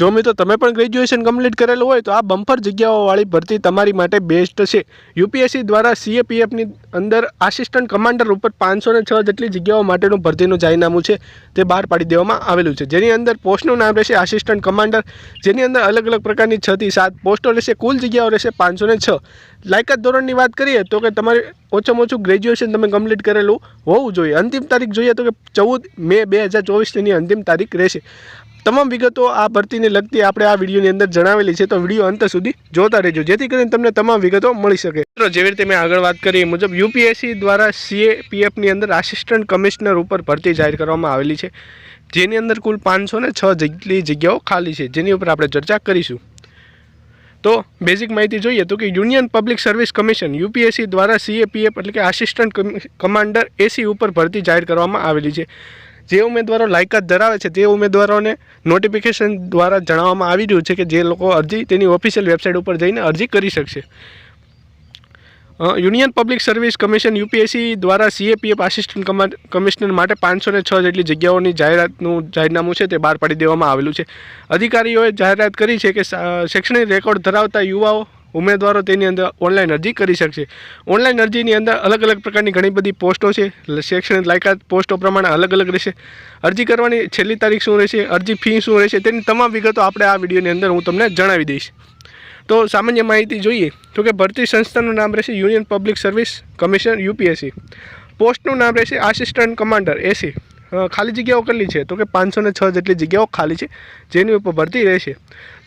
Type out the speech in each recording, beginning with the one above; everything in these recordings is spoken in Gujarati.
જો મિત્રો તમે પણ ગ્રેજ્યુએશન કમ્પ્લીટ કરેલું હોય તો આ બમ્પર જગ્યાઓવાળી ભરતી તમારી માટે બેસ્ટ છે. યુપીએસસી દ્વારા સીએપીએફની અંદર આસિસ્ટન્ટ કમાન્ડર ઉપર પાંચસો ને છ જેટલી જગ્યાઓ માટેનું ભરતીનું જાહેરનામું છે તે બહાર પાડી દેવામાં આવેલું છે. જેની અંદર પોસ્ટનું નામ રહેશે આસિસ્ટન્ટ કમાન્ડર જેની અંદર અલગ અલગ પ્રકારની છ થી સાત પોસ્ટો રહેશે, કુલ જગ્યાઓ રહેશે પાંચસો છ. લાયકાત ધોરણની વાત કરીએ તો કે તમારે ઓછામાં ઓછું ગ્રેજ્યુએશન તમે કમ્પ્લીટ કરેલું હોવું જોઈએ. અંતિમ તારીખ જોઈએ તો કે ચૌદ મે બે હજાર ચોવીસની અંતિમ તારીખ રહેશે. તમામ વિગતો આ ભરતીને લગતી આપણે આ વિડીયોની અંદર જણાવેલી છે. તો વીડિયો અંત સુધી જોતા રહેજો. જેથી કરીને તમને તમામ વિગતો મળી શકે. જેવી રીતે મેં આગળ વાત કરી મુજબ યુપીએસસી દ્વારા સીએપીએફની અંદર આસિસ્ટન્ટ કમિશનર ઉપર ભરતી જાહેર કરવામાં આવેલી છે. જેની અંદર કુલ પાંચસો ને છ જેટલી જગ્યાઓ ખાલી છે. જેની ઉપર આપણે ચર્ચા કરીશું. તો બેઝિક માહિતી જોઈએ તો કે Union Public Service Commission UPSC દ્વારા સીએપીએફ એટલે કે આસિસ્ટન્ટ કમાન્ડર એસી ઉપર ભરતી જાહેર કરવામાં આવેલી છે. જે ઉમેદવારો લાયકાત ધરાવે છે, તે ઉમેદવારોને નોટિફિકેશન દ્વારા જણાવવામાં આવી રહ્યું છે કે જે લોકો અરજી તેની ઓફિશિયલ વેબસાઇટ ઉપર જઈને અરજી કરી શકશે. Union public service commission UPSC દ્વારા સીએપીએફ આસિસ્ટન્ટ કમિશનર માટે પાંચસો ને છ જેટલી જગ્યાઓની જાહેરાતનું જાહેરનામું છે, તે બહાર પાડી દેવામાં આવેલું છે. અધિકારીઓએ જાહેરાત કરી છે કે શૈક્ષણિક રેકોર્ડ ધરાવતા યુવાઓ ઉમેદવારો તેની અંદર ઓનલાઈન અરજી કરી શકશે. ઓનલાઈન અરજીની અંદર અલગ અલગ પ્રકારની ઘણી બધી પોસ્ટો છે. શૈક્ષણિક લાયકાત પોસ્ટો પ્રમાણે અલગ અલગ રહેશે. અરજી કરવાની છેલ્લી તારીખ શું રહેશે? અરજી ફી શું રહેશે? તેની તમામ વિગતો આપણે આ વિડીયોની અંદર હું તમને જણાવી દઈશ. તો સામાન્ય માહિતી જોઈએ તો કે ભરતી સંસ્થાનું નામ રહેશે Union Public Service Commission UPSC પોસ્ટનું નામ રહેશે આસિસ્ટન્ટ કમાન્ડર એસી ખાલી જગ્યાઓ કેટલી છે? તો કે પાંચસો ને છ જેટલી જગ્યાઓ ખાલી છે, જેની ઉપર ભરતી રહેશે.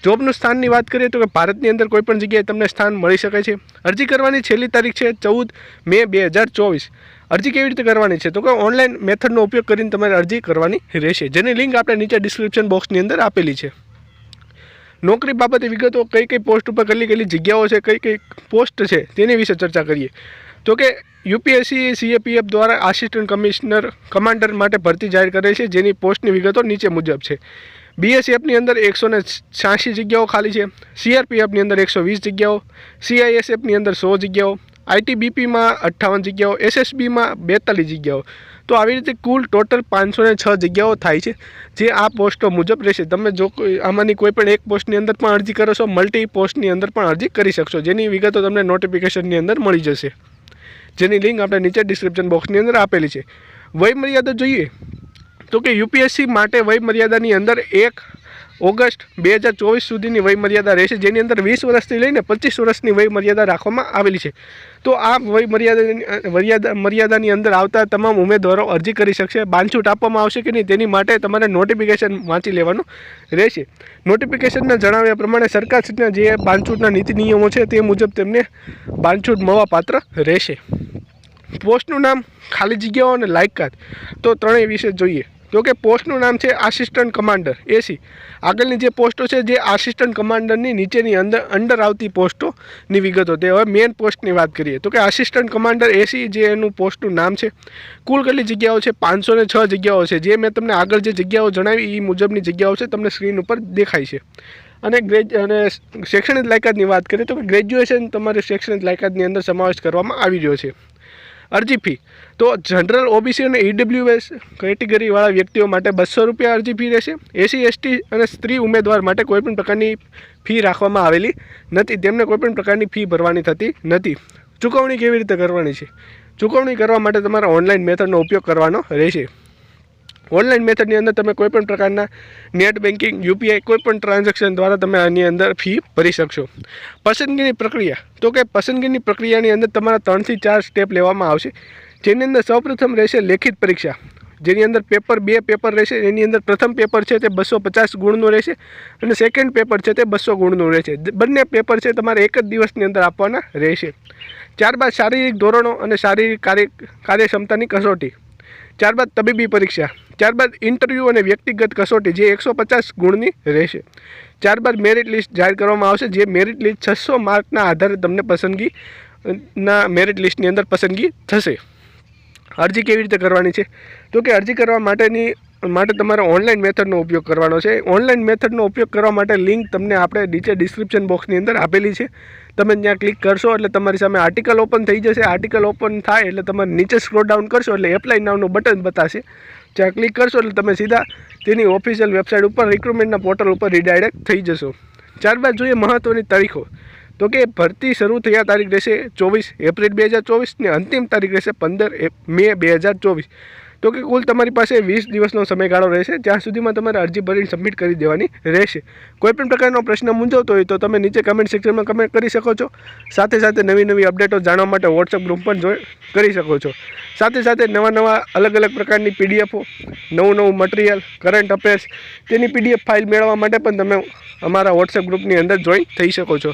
જોબનું સ્થાનની વાત કરીએ તો કે ભારતની અંદર કોઈપણ જગ્યાએ તમને સ્થાન મળી શકે છે. અરજી કરવાની છેલ્લી તારીખ છે ચૌદ મે બે હજાર ચોવીસ. અરજી કેવી રીતે કરવાની છે? તો કે ઓનલાઈન મેથડનો ઉપયોગ કરીને તમારે અરજી કરવાની રહેશે. જેની લિંક આપણે નીચે ડિસ્ક્રિપ્શન બોક્સની અંદર આપેલી છે. નોકરી બાબતે વિગતો કઈ કઈ પોસ્ટ ઉપર કેટલી કેટલી જગ્યાઓ છે, કઈ કઈ પોસ્ટ છે તેની વિશે ચર્ચા કરીએ. તો કે યુપીએસસી, સીએપીએફ દ્વારા આસિસ્ટન્ટ કમિશનર, કમાન્ડર માટે ભરતી જાહેર કરે છે, જેની પોસ્ટની વિગતો નીચે મુજબ છે. બીએસએફની અંદર એકસો ને છ્યાસી જગ્યાઓ ખાલી છે. સીઆરપીએફની અંદર એકસો વીસ જગ્યાઓ. સીઆઈએસએફની અંદર સો જગ્યાઓ. આઈટીબીપીમાં અઠ્ઠાવન જગ્યાઓ. એસએસબીમાં બેતાલીસ જગ્યાઓ. તો આવી રીતે કુલ ટોટલ પાંચસો છ જગ્યાઓ થાય છે, જે આ પોસ્ટો મુજબ રહેશે. તમે જો આમાંની કોઈ પણ એક પોસ્ટની અંદર પણ અરજી કરો છો, મલ્ટી પોસ્ટની અંદર પણ અરજી કરી શકશો. જેની વિગતો તમને નોટિફિકેશનની અંદર મળી જશે. જેની લિંક આપણે નીચે ડિસ્ક્રિપ્શન બોક્સની અંદર આપેલી છે. વય મર્યાદા જોઈએ તો કે યુપીએસસી માટે વય મર્યાદાની અંદર એક ઓગસ્ટ બે હજાર ચોવીસ સુધીની વયમર્યાદા રહેશે, જેની અંદર વીસ વર્ષથી લઈને પચીસ વર્ષની વયમર્યાદા રાખવામાં આવેલી છે. તો આ વય મર્યાદાની મર્યાદા મર્યાદાની અંદર આવતા તમામ ઉમેદવારો અરજી કરી શકશે, બાંધછૂટ આપવામાં આવશે કે નહીં, તેની માટે તમારે નોટિફિકેશન વાંચી લેવાનું રહેશે. નોટિફિકેશનના જણાવ્યા પ્રમાણે સરકારશ્રીના જે બાંધછૂટના નીતિ નિયમો છે તે મુજબ તેમને બાંધછૂટ મળવાપાત્ર રહેશે. પોસ્ટનું નામ ખાલી જગ્યાઓ અને લાયકાત. તો ત્રણેય વિશે જોઈએ. તો કે પોસ્ટનું નામ છે આસિસ્ટન્ટ કમાન્ડર એસી આગળની જે પોસ્ટો છે, જે આસિસ્ટન્ટ કમાન્ડરની નીચેની અંદર અંડર આવતી પોસ્ટોની વિગતો. તે હવે મેન પોસ્ટની વાત કરીએ. તો કે આસિસ્ટન્ટ કમાન્ડર એસી જે એનું પોસ્ટનું નામ છે, કુલ કેટલી જગ્યાઓ છે? પાંચસો છ જગ્યાઓ છે. જે મેં તમને આગળ જે જગ્યાઓ જણાવી એ મુજબની જગ્યાઓ છે, તમને સ્ક્રીન ઉપર દેખાય છે. અને ગ્રેજ, અને શૈક્ષણિક લાયકાતની વાત કરીએ તો ગ્રેજ્યુએશન તમારે શૈક્ષણિક લાયકાતની અંદર સમાવેશ કરવામાં આવી રહ્યો છે. અરજી ફી. તો જનરલ ઓબીસી અને ઈડબ્લ્યુએસ કેટેગરીવાળા વ્યક્તિઓ માટે બસો રૂપિયા અરજી ફી રહેશે. એસી એસટી અને સ્ત્રી ઉમેદવાર માટે કોઈપણ પ્રકારની ફી રાખવામાં આવેલી નથી. તેમને કોઈપણ પ્રકારની ફી ભરવાની થતી નથી. ચૂકવણી કેવી રીતે કરવાની છે? ચૂકવણી કરવા માટે તમારે ઓનલાઈન મેથડનો ઉપયોગ કરવાનો રહેશે. ઓનલાઈન મેથડની અંદર તમે કોઈપણ પ્રકારના નેટ બેન્કિંગ યુપીઆઈ કોઈપણ ટ્રાન્ઝેક્શન દ્વારા તમે આની અંદર ફી ભરી શકશો. પસંદગીની પ્રક્રિયા. તો કે પસંદગીની પ્રક્રિયાની અંદર તમારા ત્રણથી ચાર સ્ટેપ લેવામાં આવશે. જેની અંદર સૌપ્રથમ રહેશે લેખિત પરીક્ષા. જેની અંદર પેપર બે પેપર રહેશે. એની અંદર પ્રથમ પેપર છે તે બસો પચાસ ગુણનું રહેશે અને સેકન્ડ પેપર છે તે બસો ગુણનું રહેશે. બંને પેપર છે તમારે એક જ દિવસની અંદર આપવાના રહેશે. ત્યારબાદ શારીરિક ધોરણો અને શારીરિક કાર્ય, કાર્યક્ષમતાની કસોટી. ત્યારબાદ તબીબી પરીક્ષા ત્યારબાદ ઇન્ટરવ્યૂ અને વ્યક્તિગત કસોટી, જે એકસો પચાસ ગુણની રહેશે. ત્યારબાદ મેરિટ લિસ્ટ જાહેર કરવામાં આવશે, જે મેરિટ લિસ્ટ છસો માર્કના આધારે તમને પસંદગી, ના મેરિટ લિસ્ટની અંદર પસંદગી થશે. અરજી કેવી રીતે કરવાની છે? તો કે અરજી કરવા માટેની, માટે તમારે ઓનલાઈન મેથડનો ઉપયોગ કરવાનો છે. ઓનલાઈન મેથડનો ઉપયોગ કરવા માટે લિંક તમને આપણે નીચે ડિસ્ક્રિપ્શન બોક્સની અંદર આપેલી છે. તમે ત્યાં ક્લિક કરશો એટલે તમારી સામે આર્ટિકલ ઓપન થઈ જશે. આર્ટિકલ ઓપન થાય એટલે તમારે નીચે સ્ક્રોલ ડાઉન કરશો એટલે એપ્લાય નાવનું બટન બતાશે. જ્યાં ક્લિક કરશો એટલે તમે સીધા તેની ઓફિશિયલ વેબસાઇટ ઉપર રિક્રુટમેન્ટના પોર્ટલ ઉપર રીડાયરેક્ટ થઈ જશો. ત્યારબાદ જોઈએ મહત્ત્વની તારીખો. તો કે ભરતી શરૂ થયા તારીખ રહેશે ચોવીસ એપ્રિલ બે હજાર ચોવીસ ને અંતિમ તારીખ રહેશે પંદર મે બે હજાર ચોવીસ. તો કે કુલ તમારી પાસે વીસ દિવસનો સમયગાળો રહેશે, જ્યાં સુધીમાં તમારે અરજી ભરીને સબમિટ કરી દેવાની રહેશે. કોઈપણ પ્રકારનો પ્રશ્ન મૂંઝવતો હોય તો તમે નીચે કમેન્ટ સેક્શનમાં કમેન્ટ કરી શકો છો. સાથે સાથે નવી નવી અપડેટો જાણવા માટે વોટ્સઅપ ગ્રુપ પણ જોઈ કરી શકો છો. સાથે સાથે નવા નવા અલગ અલગ પ્રકારની પીડીએફો નવું નવું મટીરિયલ કરંટ અફેર્સ તેની પીડીએફ ફાઇલ મેળવવા માટે પણ તમે અમારા વોટ્સએપ ગ્રુપની અંદર જોઈન થઈ શકો છો.